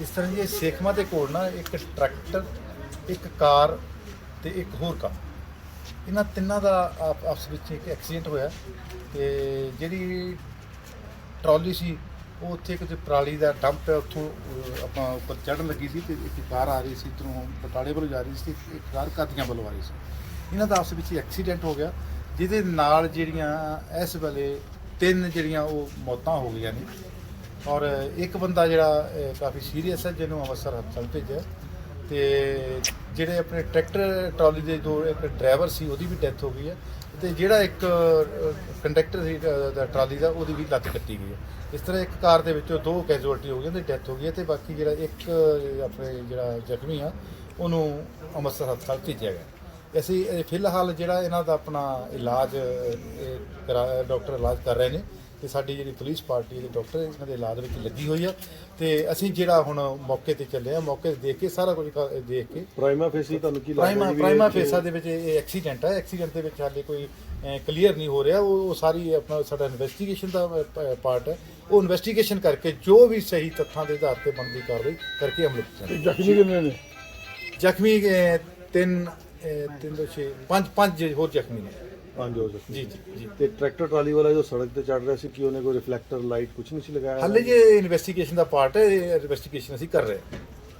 ਇਸ ਤਰ੍ਹਾਂ ਜੀ ਇਹ ਸੇਖਵਾਂ ਦੇ ਕੋਲ ਨਾ ਇੱਕ ਟਰੈਕਟਰ ਇੱਕ ਕਾਰ ਤੇ ਇੱਕ ਹੋਰ ਕਾਰ। ਇਹਨਾਂ ਤਿੰਨਾਂ ਦਾ ਆਪ- ਆਪਸ ਵਿੱਚ ਇੱਕ ਐਕਸੀਡੈਂਟ ਹੋਇਆ ਤੇ ਜਿਹੜੀ ਟਰਾਲੀ ਸੀ ਉਹ ਉੱਥੇ ਕਿਤੇ ਪਰਾਲੀ ਦਾ ਡੰਪ ਹੈ ਉੱਥੋਂ ਅਹ, ਆਪਾਂ ਉੱਪਰ ਚੜ੍ਹਨ ਲੱਗੀ ਸੀ ਤੇ ਇੱਕ ਕਾਰ ਆ ਰਹੀ ਸੀ ਇੱਧਰੋਂ ਬਟਾਲੇ ਵੱਲੋਂ ਜਾ ਰਹੀ ਸੀ ਤੇ ਇੱਕ ਕਾਰ ਕਾਦੀਆਂ ਵੱਲੋਂ ਆ ਰਹੀ ਸੀ। ਇਹਨਾਂ ਦਾ ਆਪਸ ਵਿੱਚ ਐਕਸੀਡੈਂਟ ਹੋ ਗਿਆ ਜਿਹਦੇ ਨਾਲ ਜਿਹੜੀਆਂ ਇਸ ਵੇਲੇ ਤਿੰਨ ਜਿਹੜੀਆਂ ਉਹ ਮੌਤਾਂ ਹੋ ਗਈਆਂ ਨੇ। ਔਰ ਇੱਕ ਬੰਦਾ ਜਿਹੜਾ ਅਹ, ਕਾਫੀ ਸੀਰੀਅਸ ਹੈ ਜਿਹਨੂੰ ਅੰਮ੍ਰਿਤਸਰ ਹਸਪਤਾਲ ਭੇਜਿਆ ਤੇ ਜਿਹੜੇ ਆਪਣੇ ਟਰੈਕਟਰ ਟਰਾਲੀ ਦੇ ਦੋ ਇੱਕ ਡਰਾਈਵਰ ਸੀ ਉਹਦੀ ਵੀ ਡੈਥ ਹੋ ਗਈ ਹੈ। ਤੇ ਜਿਹੜਾ ਇੱਕ ਕੰਡਕਟਰ ਸੀ ਅਹ, ਦਾ ਟਰਾਲੀ ਦਾ ਉਹਦੀ ਵੀ ਲੱਤ ਕੱਟੀ ਗਈ ਹੈ। ਇਸ ਤਰ੍ਹਾਂ ਇੱਕ ਕਾਰ ਦੇ ਵਿੱਚੋਂ ਦੋ ਕੈਜੂਅਲਟੀ ਹੋ ਗਈਆਂ ਤੇ ਡੈਥ ਹੋ ਗਈ ਹੈ ਤੇ ਬਾਕੀ ਜਿਹੜਾ ਇੱਕ ਅਹ, ਆਪਣੇ ਜਿਹੜਾ ਜ਼ਖਮੀ ਆ ਉਹਨੂੰ ਅੰਮ੍ਰਿਤਸਰ ਹਸਪਤਾਲ ਭੇਜਿਆ ਗਿਆ ਅਸੀਂ ਇਹ ਫਿਲਹਾਲ ਜਿਹੜਾ ਇਹਨਾਂ ਦਾ ਆਪਣਾ ਇਲਾਜ ਅਹ, ਇਹ ਕਰਾ- ਡਾਕਟਰ ਇਲਾਜ ਕਰ ਰਹੇ ਨੇ। ਤੇ ਸਾਡੀ ਜਿਹੜੀ ਪੁਲਿਸ ਪਾਰਟੀ ਦੇ ਡਾਕਟਰ ਇਹਨਾਂ ਦੇ ਇਲਾਜ ਵਿੱਚ ਲੱਗੀ ਹੋਈ ਆ। ਤੇ ਅਸੀਂ ਜਿਹੜਾ ਹੁਣ ਮੌਕੇ ਤੇ ਚੱਲੇ ਆ ਮੌਕੇ ਤੇ ਦੇਖ ਕੇ ਸਾਰਾ ਕੁਝ ਕ- ਦੇਖ ਕੇ। ਪ੍ਰਾਈਮਾ ਫੇਸੀ ਤੁਹਾਨੂੰ ਕੀ ਲੱਗਦਾ ਪ੍ਰਾਈਮਾ ਜੀ ਵੀ ਪ੍ਰਾਈਮਾ ਫੇਸਾ ਦੇ ਵਿੱਚ ਇਹ ਐਕਸੀਡੈਂਟ ਹੈ ਐਕਸੀਡੈਂਟ ਦੇ ਵਿੱਚ ਹਾਲੇ ਕੋਈ ਕਲੀਅਰ ਨਹੀਂ ਹੋ ਰਿਹਾ। ਉਹ ਉਹ ਸਾਰੀ ਆਪਣਾ ਸਾਡਾ ਇਨਵੈਸਟੀਗੇਸ਼ਨ ਦਾ ਪਾਰਟ ਹੈ ਉਹ ਇਨਵੈਸਟੀਗੇਸ਼ਨ ਕਰਕੇ ਜੋ ਵੀ ਸਹੀ ਤੱਥਾਂ ਦੇ ਆਧਾਰ ਤੇ ਬਣਦੀ ਕਾਰਵਾਈ ਕਰਕੇ ਅਮਲ ਵਿੱਚ ਲਿਆਂਦੀ। ਜ਼ਖਮੀ ਕਿੰਨੇ ਨੇ? ਜ਼ਖਮੀ ਅਹ, ਤਿੰਨ ਅਹ, ਤਿੰਨ ਤੋਂ ਛੇ ਪੰਜ ਪੰਜ ਹੋਰ ਜ਼ਖਮੀ ਨੇ। ਪੰਜ ਹੋ ਜੀ ਜੀ ਜੀ। ਤੇ ਟਰੈਕਟਰ ਟਰਾਲੀ ਵਾਲਾ ਜੋ ਸੜਕ ਤੇ ਚੜ ਰਿਹਾ ਸੀ ਕਿ ਉਹਨੇ ਕੋਈ ਰਿਫਲੈਕਟਰ ਲਾਈਟ ਕੁਝ ਨਹੀਂ ਸੀ ਲਗਾਇਆ? ਹਾਲੇ ਜੇ ਇਨਵੈਸਟੀਗੇਸ਼ਨ ਦਾ ਪਾਰਟ ਹੈ ਇਨਵੈਸਟੀਗੇਸ਼ਨ ਅਸੀਂ ਕਰ ਰਹੇ ਹਾਂ।